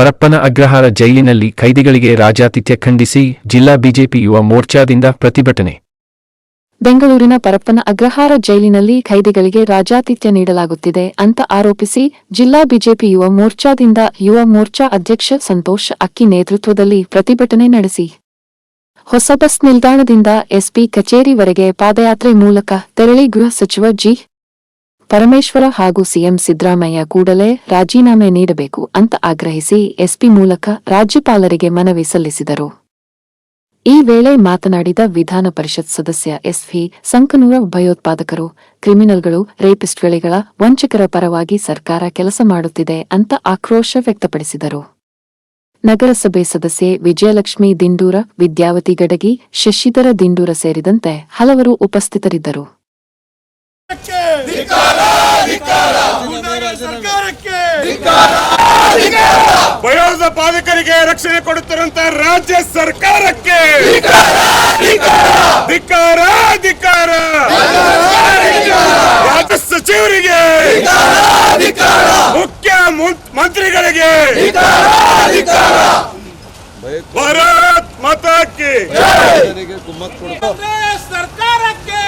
ಪರಪ್ಪನ ಅಗ್ರಹಾರ ಜೈಲಿನಲ್ಲಿ ಕೈದಿಗಳಿಗೆ ರಾಜಾತಿಥ್ಯ ಖಂಡಿಸಿ ಜಿಲ್ಲಾ ಬಿಜೆಪಿ ಯುವ ಮೋರ್ಚಾದಿಂದ ಪ್ರತಿಭಟನೆ. ಬೆಂಗಳೂರಿನ ಪರಪ್ಪನ ಅಗ್ರಹಾರ ಜೈಲಿನಲ್ಲಿ ಖೈದಿಗಳಿಗೆ ರಾಜಾತಿಥ್ಯ ನೀಡಲಾಗುತ್ತಿದೆ ಅಂತ ಆರೋಪಿಸಿ ಜಿಲ್ಲಾ ಬಿಜೆಪಿ ಯುವ ಮೋರ್ಚಾದಿಂದ ಯುವ ಮೋರ್ಚಾ ಅಧ್ಯಕ್ಷ ಸಂತೋಷ್ ಅಕ್ಕಿ ನೇತೃತ್ವದಲ್ಲಿ ಪ್ರತಿಭಟನೆ ನಡೆಸಿ. ಹೊಸ ಬಸ್ ನಿಲ್ದಾಣದಿಂದ ಎಸ್ಪಿ ಕಚೇರಿವರೆಗೆ ಪಾದಯಾತ್ರೆ ಮೂಲಕ ತೆರಳಿ ಗೃಹ ಸಚಿವ ಜಿ. ಪರಮೇಶ್ವರ ಹಾಗೂ ಸಿಎಂ ಸಿದ್ದರಾಮಯ್ಯ ಕೂಡಲೇ ರಾಜೀನಾಮೆ ನೀಡಬೇಕು ಅಂತ ಆಗ್ರಹಿಸಿ ಎಸ್ಪಿ ಮೂಲಕ ರಾಜ್ಯಪಾಲರಿಗೆ ಮನವಿ ಸಲ್ಲಿಸಿದರು. ಈ ವೇಳೆ ಮಾತನಾಡಿದ ವಿಧಾನ ಪರಿಷತ್ ಸದಸ್ಯ ಎಸ್ವಿ ಸಂಕನೂರ ಭಯೋತ್ಪಾದಕರು, ಕ್ರಿಮಿನಲ್ಗಳು ರೇಪಿಸ್ಟ್ಗಳಿಗಳ ವಂಚಕರ ಪರವಾಗಿ ಸರ್ಕಾರ ಕೆಲಸ ಮಾಡುತ್ತಿದೆ ಅಂತ ಆಕ್ರೋಶ ವ್ಯಕ್ತಪಡಿಸಿದರು. ನಗರಸಭೆ ಸದಸ್ಯೆ ವಿಜಯಲಕ್ಷ್ಮಿ ದಿಂಡೂರ, ವಿದ್ಯಾವತಿ ಗಡಗಿ, ಶಶಿಧರ ದಿಂಡೂರ ಸೇರಿದಂತೆ ಹಲವರು ಉಪಸ್ಥಿತರಿದ್ದರು. ಭಯೋತ್ಪಾದಕರಿಗೆ ರಕ್ಷಣೆ ಕೊಡುತ್ತಿರುವಂತ ರಾಜ್ಯ ಸರ್ಕಾರಕ್ಕೆ. ಧಿಕ್ಕಾರ ಧಿಕ್ಕಾರ. ರಾಜ್ಯ ಸಚಿವರಿಗೆ. ಮುಖ್ಯ ಮಂತ್ರಿಗಳಿಗೆ. ಭಾರತ್ ಮಾತಾಕ್ಕೆ ಸರ್ಕಾರಕ್ಕೆ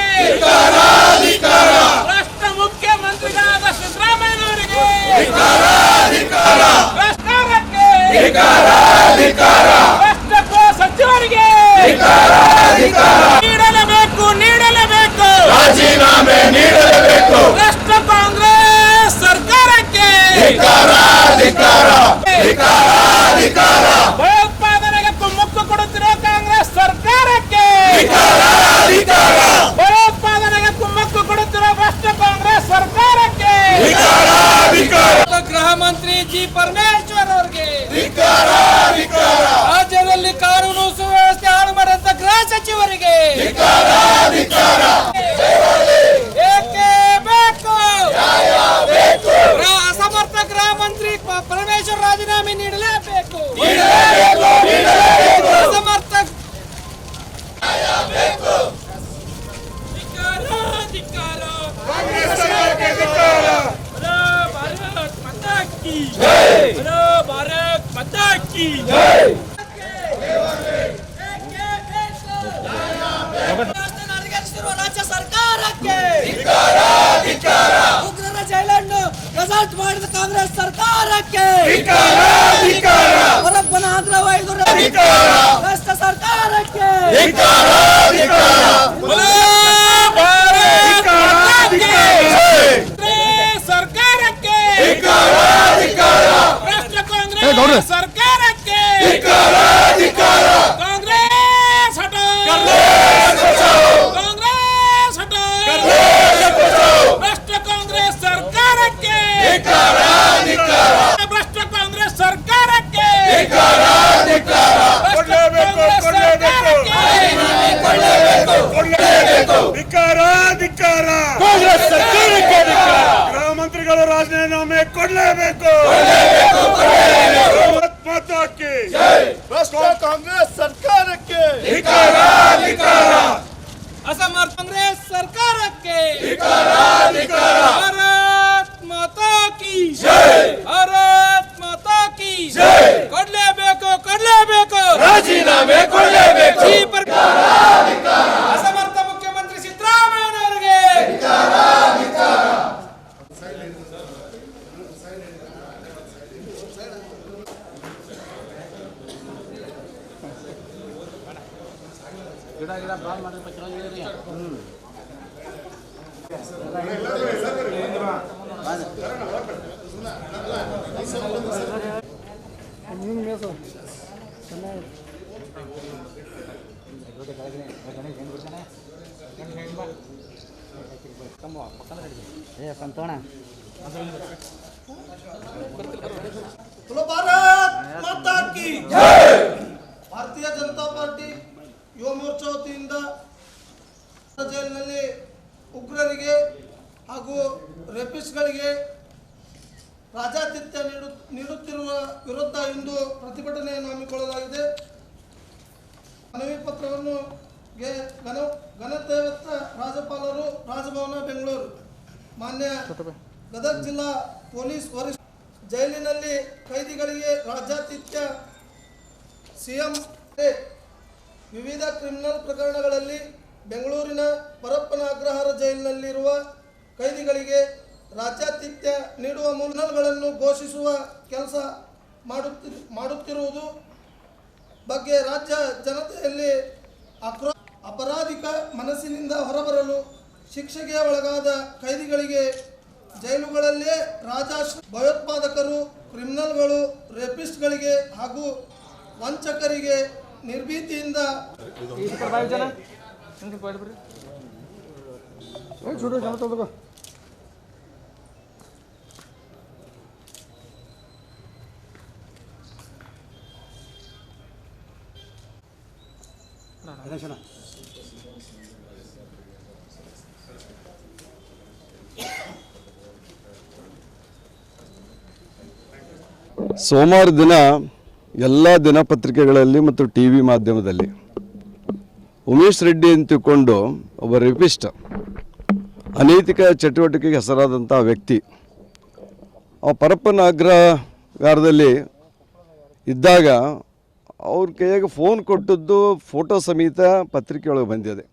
ರಾಷ್ಟ್ರ ಮುಖ್ಯಮಂತ್ರಿಗಳಾದ ಸಿದ್ದರಾಮಯ್ಯನವರಿಗೆ ಸರ್ಕಾರಕ್ಕೆ ರಾಷ್ಟ್ರ ಗೃಹ ಸಚಿವರಿಗೆ. ನೀಡಲೇಬೇಕು ನೀಡಲೇಬೇಕು. ರಾಜೀನಾಮೆ ನೀಡಲೇಬೇಕು. ರಾಷ್ಟ್ರ ಕಾಂಗ್ರೆಸ್ ಸರ್ಕಾರಕ್ಕೆ. ಭಯೋತ್ಪಾದನೆಗೆ ಕುಮ್ಮಕ್ಕು ಕೊಡುತ್ತಿರುವ ಕಾಂಗ್ರೆಸ್ ಸರ್ಕಾರಕ್ಕೆ. ಭಯೋತ್ಪಾದನೆಗೆ ಕುಮ್ಮಕ್ಕು ಕೊಡುತ್ತಿರುವ ರಾಷ್ಟ್ರ ಕಾಂಗ್ರೆಸ್ ಸರ್ಕಾರಕ್ಕೆ. ಗೃಹ ಮಂತ್ರಿ ಜಿ. ಪರಮೇಶ್ವರ್ ಅವರಿಗೆ ರಾಜ್ಯದಲ್ಲಿ ಕಾನೂನು ಸುವ್ಯವಸ್ಥೆ ಹಾಳು ಮಾಡಿದಂತ ಗೃಹ ಸಚಿವರಿಗೆ ಸರ್ಕಾರಕ್ಕೆ ಹೊರಪ್ಪನ ಆಗ್ರವಾಯ್ದು ರಾಷ್ಟ್ರ ಸರ್ಕಾರಕ್ಕೆ ಸರ್ಕಾರಕ್ಕೆ ರಾಷ್ಟ್ರ ಕಾಂಗ್ರೆಸ್ ಸರ್ಕಾರಕ್ಕೆ ಕಾಂಗ್ರೆಸ್ ಹಟೋ ಕಾಂಗ್ರೆಸ್ ಹಟೋ ರಾಷ್ಟ್ರ ಕಾಂಗ್ರೆಸ್ ಸರ್ಕಾರಕ್ಕೆ ರಾಷ್ಟ್ರ ಕಾಂಗ್ರೆಸ್ ಸರ್ಕಾರಕ್ಕೆ ರಾಷ್ಟ್ರ ಕಾಂಗ್ರೆಸ್ ಸರ್ಕಾರಕ್ಕೆ ಧಿಕ್ಕಾರ ಧಿಕ್ಕಾರ ಗೃಹ ಮಂತ್ರಿಗಳು ರಾಜೀನಾಮೆ ಕೊಡಲೇಬೇಕು ಭಾರತ್ ಮಾತಾಕ್ಕೆ ರಾಷ್ಟ್ರ ಕಾಂಗ್ರೆಸ್ ಸರ್ಕಾರಕ್ಕೆ ಅಸಮರ್ಥ ಕಾಂಗ್ರೆಸ್ ಸರ್ಕಾರಕ್ಕೆ ಭಾರತ್ ಮಾತಾ ಕಿ ಭಾರತ್ ಮಾತಾ ಕಿ ಕೊಡ್ಲೇಬೇಕು ಕೊಡ್ಲೇಬೇಕು ರಾಜೀನಾಮೆ ಕೊಡಲೇಬೇಕು ಈ ಪರ್- ಅಸಮರ್ಥ ಮುಖ್ಯಮಂತ್ರಿ ಸಿದ್ದರಾಮಯ್ಯನವರಿಗೆ ಸಂತೋಣ ಭಾರತೀಯ ಜನತಾ ಪಾರ್ಟಿ ಯುವ ಮೋರ್ಚಾ ವತಿಯಿಂದ ಜೈಲಿನಲ್ಲಿ ಉಗ್ರರಿಗೆ ಹಾಗೂ ರೇಪಿಸ್ಟ್ಗಳಿಗೆ ರಾಜಾತಿಥ್ಯ ನೀಡು, ನೀಡುತ್ತಿರುವ ವಿರುದ್ಧ ಇಂದು ಪ್ರತಿಭಟನೆಯನ್ನು ಹಮ್ಮಿಕೊಳ್ಳಲಾಗಿದೆ. ಮನವಿ ಪತ್ರವನ್ನು ಗೆ ಘನತೆವತ್ತ ರಾಜ್ಯಪಾಲರು ರಾಜಭವನ, ಬೆಂಗಳೂರು. ಮಾನ್ಯ ಗದಗ ಜಿಲ್ಲಾ ಪೊಲೀಸ್ ವರಿಷ್ಠ ಜೈಲಿನಲ್ಲಿ ಕೈದಿಗಳಿಗೆ ರಾಜ್ಯಾತಿಥ್ಯ ಸಿಎಂ, ವಿವಿಧ ಕ್ರಿಮಿನಲ್ ಪ್ರಕರಣಗಳಲ್ಲಿ ಬೆಂಗಳೂರಿನ ಪರಪ್ಪನ ಅಗ್ರಹಾರ ಜೈಲಿನಲ್ಲಿರುವ ಕೈದಿಗಳಿಗೆ ರಾಜ್ಯಾತಿಥ್ಯ ನೀಡುವ ಮುನ್ನಲ್ಗಳನ್ನು ಘೋಷಿಸುವ ಕೆಲಸ ಮಾಡುತ್ತಿ, ಮಾಡುತ್ತಿರುವುದು ಬಗ್ಗೆ ರಾಜ್ಯ ಜನತೆಯಲ್ಲಿ ಅಕ್ರೋ, ಅಪರಾಧಿಕ ಮನಸ್ಸಿನಿಂದ ಹೊರಬರಲು ಶಿಕ್ಷೆಗೆ ಒಳಗಾದ ಕೈದಿಗಳಿಗೆ ಜೈಲುಗಳಲ್ಲೇ ರಾಜಾಶ್ರ ಭಯೋತ್ಪಾದಕರು, ಕ್ರಿಮಿನಲ್ಗಳು, ರೇಪಿಸ್ಟ್ಗಳಿಗೆ ಹಾಗೂ ವಂಚಕರಿಗೆ ನಿರ್ಭೀತಿಯಿಂದ ಸೋಮವಾರ ದಿನ ಎಲ್ಲ ದಿನಪತ್ರಿಕೆಗಳಲ್ಲಿ ಮತ್ತು ಟಿ ವಿ ಮಾಧ್ಯಮದಲ್ಲಿ ಉಮೇಶ್ ರೆಡ್ಡಿ ಅಂತ ತಿಳ್ಕೊಂಡು ಒಬ್ಬ ರೇಪಿಸ್ಟ್, ಅನೈತಿಕ ಚಟುವಟಿಕೆಗೆ ಹೆಸರಾದಂಥ ವ್ಯಕ್ತಿ. ಅವ ಪರಪ್ಪನ ಅಗ್ರಹಾರದಲ್ಲಿ ಇದ್ದಾಗ ಅವ್ರ ಕೈಯಾಗ ಫೋನ್ ಕೊಟ್ಟದ್ದು ಫೋಟೋ ಸಮೇತ ಪತ್ರಿಕೆ ಒಳಗೆ ಬಂದಿದೆ.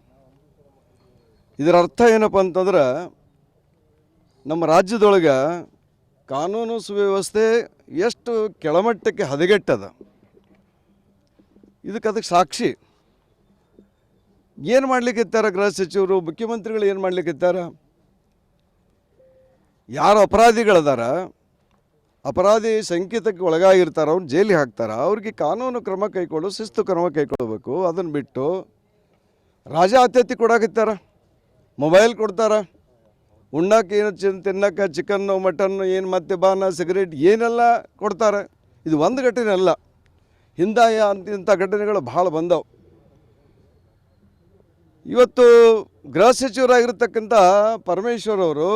ಇದರ ಅರ್ಥ ಏನಪ್ಪ ಅಂತಂದ್ರೆ, ನಮ್ಮ ರಾಜ್ಯದೊಳಗೆ ಕಾನೂನು ಸುವ್ಯವಸ್ಥೆ ಎಷ್ಟು ಕೆಳಮಟ್ಟಕ್ಕೆ ಹದಗೆಟ್ಟದ. ಇದಕ್ಕೆ ಅದಕ್ಕೆ ಸಾಕ್ಷಿ. ಏನು ಮಾಡ್ಲಿಕ್ಕಿತ್ತಾರ ಗೃಹ ಸಚಿವರು? ಮುಖ್ಯಮಂತ್ರಿಗಳು ಏನು ಮಾಡ್ಲಿಕ್ಕಿತ್ತಾರ? ಯಾರು ಅಪರಾಧಿಗಳದಾರ, ಅಪರಾಧಿ ಸಂಕೇತಕ್ಕೆ ಒಳಗಾಗಿರ್ತಾರ ಅವ್ರು ಜೈಲಿಗೆ ಹಾಕ್ತಾರ, ಅವ್ರಿಗೆ ಕಾನೂನು ಕ್ರಮ ಕೈಗೊಳ್ಳು ಶಿಸ್ತು ಕ್ರಮ ಕೈಗೊಳ್ಬೇಕು ಅದನ್ನು ಬಿಟ್ಟು ರಾಜ ಆತ್ಯತಿ ಕೊಡಾಕತ್ತಾರ, ಮೊಬೈಲ್ ಕೊಡ್ತಾರ ಉಣ್ಣಕ್ಕೆ ಏನು ಚಿನ್ ತಿನ್ನಕ್ಕೆ ಚಿಕನ್ನು, ಮಟನ್ನು, ಏನು ಮತ್ತೆ ಬಾನ ಸಿಗರೇಟ್, ಏನೆಲ್ಲ ಕೊಡ್ತಾರೆ. ಇದು ಒಂದು ಘಟನೆ ಅಲ್ಲ. ಹಿಂದಾಯ ಅಂತ ಇಂಥ ಘಟನೆಗಳು ಭಾಳ ಬಂದವು. ಇವತ್ತು ಗೃಹ ಸಚಿವರಾಗಿರ್ತಕ್ಕಂಥ ಪರಮೇಶ್ವರ್ ಅವರು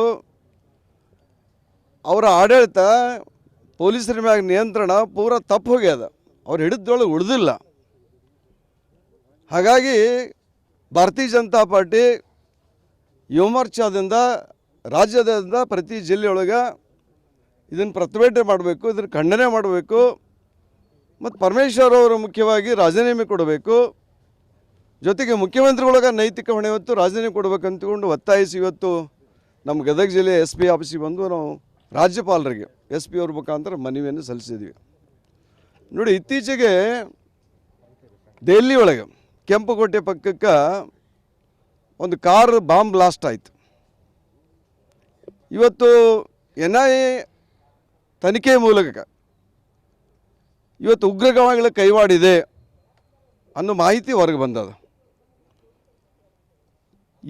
ಅವರ ಆಡಳಿತ ಪೊಲೀಸರ ಮ್ಯಾಗ ನಿಯಂತ್ರಣ ಪೂರ ತಪ್ಪು ಹೋಗ್ಯದ. ಅವ್ರು ಹಿಡಿದೊಳಗೆ ಉಳಿದಿಲ್ಲ. ಹಾಗಾಗಿ ಭಾರತೀಯ ಜನತಾ ಪಾರ್ಟಿ ಯುವ ಮೋರ್ಚಾದಿಂದ ರಾಜ್ಯದಿಂದ ಪ್ರತಿ ಜಿಲ್ಲೆಯೊಳಗೆ ಇದನ್ನು ಪ್ರತಿಭಟನೆ ಮಾಡಬೇಕು ಇದನ್ನು ಖಂಡನೆ ಮಾಡಬೇಕು. ಮತ್ತು ಪರಮೇಶ್ವರ್ ಅವರು ಮುಖ್ಯವಾಗಿ ರಾಜೀನಾಮೆ ಕೊಡಬೇಕು. ಜೊತೆಗೆ ಮುಖ್ಯಮಂತ್ರಿಗಳಾಗ ನೈತಿಕ ಹೊಣೆ ಹೊತ್ತು ರಾಜೀನಾಮೆ ಕೊಡಬೇಕಂತಕೊಂಡು ಒತ್ತಾಯಿಸಿ ಇವತ್ತು ನಮ್ಮ ಗದಗ ಜಿಲ್ಲೆ ಎಸ್ ಪಿ ಆಫೀಸಿಗೆ ಬಂದು ನಾವು ರಾಜ್ಯಪಾಲರಿಗೆ, ಎಸ್ ಪಿ ಅವ್ರ ಮುಖಾಂತರ ಮನವಿಯನ್ನು ಸಲ್ಲಿಸಿದ್ವಿ. ನೋಡಿ, ಇತ್ತೀಚೆಗೆ ದೆಹಲಿ ಒಳಗೆ ಕೆಂಪುಕೋಟೆ ಪಕ್ಕಕ್ಕೆ ಒಂದು ಕಾರ್ ಬಾಂಬ್ ಬ್ಲಾಸ್ಟ್ ಆಯಿತು. ಇವತ್ತು ಎನ್ ಐ ಎ ತನಿಖೆ ಮೂಲಕ ಇವತ್ತು ಉಗ್ರಗಾಮಿಗಳ ಕೈವಾಡಿದೆ ಅನ್ನೋ ಮಾಹಿತಿ ಹೊರಗೆ ಬಂದದ.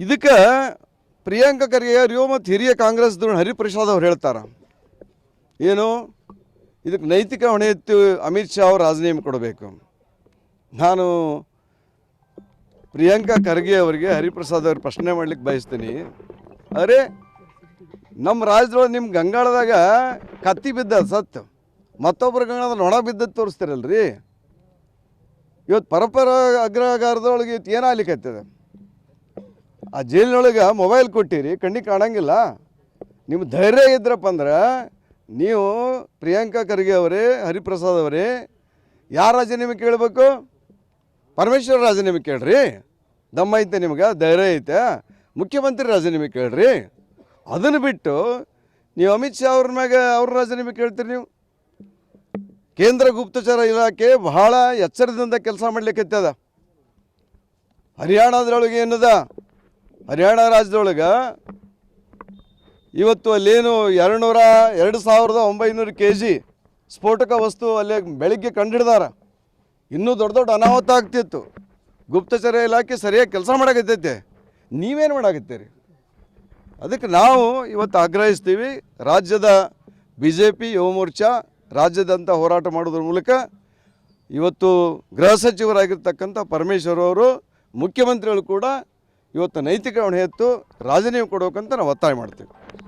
ಇದಕ್ಕೆ ಪ್ರಿಯಾಂಕ ಖರ್ಗೆ ಅವರು ಮತ್ತು ಹಿರಿಯ ಕಾಂಗ್ರೆಸ್ ಹರಿಪ್ರಸಾದ್ ಅವ್ರು ಹೇಳ್ತಾರೆ. ಏನು? ಇದಕ್ಕೆ ನೈತಿಕ ಹೊಣೆ ಎತ್ತು ಅಮಿತ್ ಶಾ ಅವರು ರಾಜೀನಾಮೆ ಕೊಡಬೇಕು. ನಾನು ಪ್ರಿಯಾಂಕಾ ಖರ್ಗೆ ಅವರಿಗೆ ಹರಿಪ್ರಸಾದ್ ಅವ್ರಿಗೆ ಪ್ರಶ್ನೆ ಮಾಡ್ಲಿಕ್ಕೆ ಬಯಸ್ತೀನಿ. ಅರೆ, ನಮ್ಮ ರಾಜ್ಯದೊಳಗೆ ನಿಮ್ಮ ಗಂಗಾಳದಾಗ ಕತ್ತಿ ಬಿದ್ದ ಸತ್ತು ಮತ್ತೊಬ್ಬರ ಗಂಗಾಳದ ನೊಣ ಬಿದ್ದದ್ದು ತೋರಿಸ್ತೀರಲ್ರಿ? ಇವತ್ತು ಪರಪರ ಅಗ್ರಹಾರದೊಳಗೆ ಇವತ್ತು ಏನಾಗ್ಲಿಕ್ಕತ್ತದ ಆ ಜೈಲಿನೊಳಗೆ ಮೊಬೈಲ್ ಕೊಟ್ಟಿರಿ, ಕಣ್ಣಿಗೆ ಕಾಣಂಗಿಲ್ಲ. ನಿಮ್ಮ ಧೈರ್ಯ ಇದ್ರಪ್ಪ ಅಂದ್ರೆ ನೀವು ಪ್ರಿಯಾಂಕಾ ಖರ್ಗೆ ಅವರೇ, ಹರಿಪ್ರಸಾದ್ ಅವರೇ, ಯಾರ ರಾಜೀನಾಮೆ ಕೇಳಬೇಕು? ಪರಮೇಶ್ವರ ರಾಜೀನಾಮೆ ಕೇಳ್ರಿ. ದಮ್ಮ ಐತೆ ನಿಮ್ಗೆ, ಧೈರ್ಯ ಐತೆ. ಮುಖ್ಯಮಂತ್ರಿ ರಾಜೀನಾಮೆ ಕೇಳ್ರಿ. ಅದನ್ನು ಬಿಟ್ಟು ನೀವು ಅಮಿತ್ ಶಾ ಅವ್ರ ಮ್ಯಾಗ ಅವ್ರ ರಾಜೀನಾಮೆ ಕೇಳ್ತೀರಿ ನೀವು? ಕೇಂದ್ರ ಗುಪ್ತಚರ ಇಲಾಖೆ ಬಹಳ ಎಚ್ಚರದಿಂದ ಕೆಲಸ ಮಾಡ್ಲಿಕ್ಕೆ ಹರಿಯಾಣದೊಳಗೆ ಏನದ? ಹರಿಯಾಣ ರಾಜ್ಯದೊಳಗೆ ಇವತ್ತು ಅಲ್ಲೇನು ಎರಡು ನೂರ ಎರಡು ಸಾವಿರದ ಒಂಬೈನೂರು ಕೆ ಜಿ ಸ್ಫೋಟಕ ವಸ್ತು ಅಲ್ಲೇ ಬೆಳಿಗ್ಗೆ ಕಂಡಿಡ್ದಾರ. ಇನ್ನೂ ದೊಡ್ಡ ದೊಡ್ಡ ಅನಾಹುತ ಆಗ್ತಿತ್ತು. ಗುಪ್ತಚರ ಇಲಾಖೆ ಸರಿಯಾಗಿ ಕೆಲಸ ಮಾಡಾಕತ್ತೈತೆ. ನೀವೇನು ಮಾಡಾಕತ್ತೀರಿ? ಅದಕ್ಕೆ ನಾವು ಇವತ್ತು ಆಗ್ರಹಿಸ್ತೀವಿ, ರಾಜ್ಯದ B J P Yuva Morcha ರಾಜ್ಯದಂತ ಹೋರಾಟ ಮಾಡೋದ್ರ ಮೂಲಕ ಇವತ್ತು ಗೃಹ ಸಚಿವರಾಗಿರ್ತಕ್ಕಂಥ ಪರಮೇಶ್ವರ್ ಅವರು, ಮುಖ್ಯಮಂತ್ರಿಗಳು ಕೂಡ ಇವತ್ತು ನೈತಿಕ ಹೊಣೆ ಎತ್ತು ರಾಜೀನಾಮೆ ಕೊಡಬೇಕಂತ ನಾವು ಒತ್ತಾಯ ಮಾಡ್ತೀವಿ.